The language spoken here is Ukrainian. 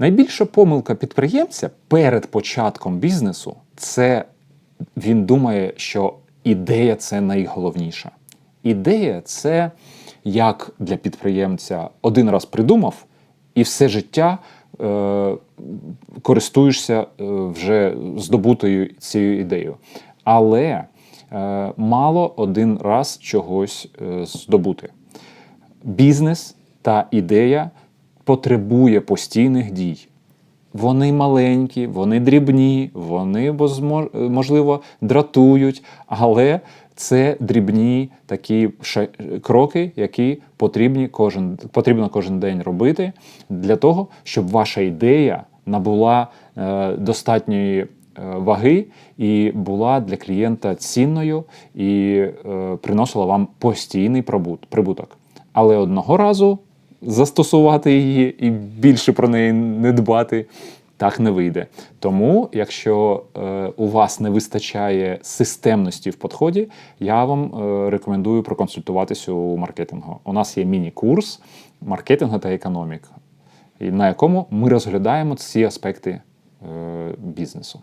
Найбільша помилка підприємця перед початком бізнесу це він думає, що ідея це найголовніша. Ідея це як для підприємця один раз придумав і все життя е, користуєшся е, вже здобутою цією ідеєю. Але е, мало один раз чогось е, здобути. Бізнес та ідея потребує постійних дій. Вони маленькі, вони дрібні, вони можливо дратують, але це дрібні такі кроки, які потрібні кожен, потрібно кожен день робити для того, щоб ваша ідея набула е, достатньої е, ваги і була для клієнта цінною і е, приносила вам постійний прибуток. Але одного разу застосувати її і більше про неї не дбати. Так не вийде. Тому, якщо е, у вас не вистачає системності в підході, я вам е, рекомендую проконсультуватися у маркетингу. У нас є міні-курс маркетингу та економіки, і на якому ми розглядаємо ці аспекти е, бізнесу.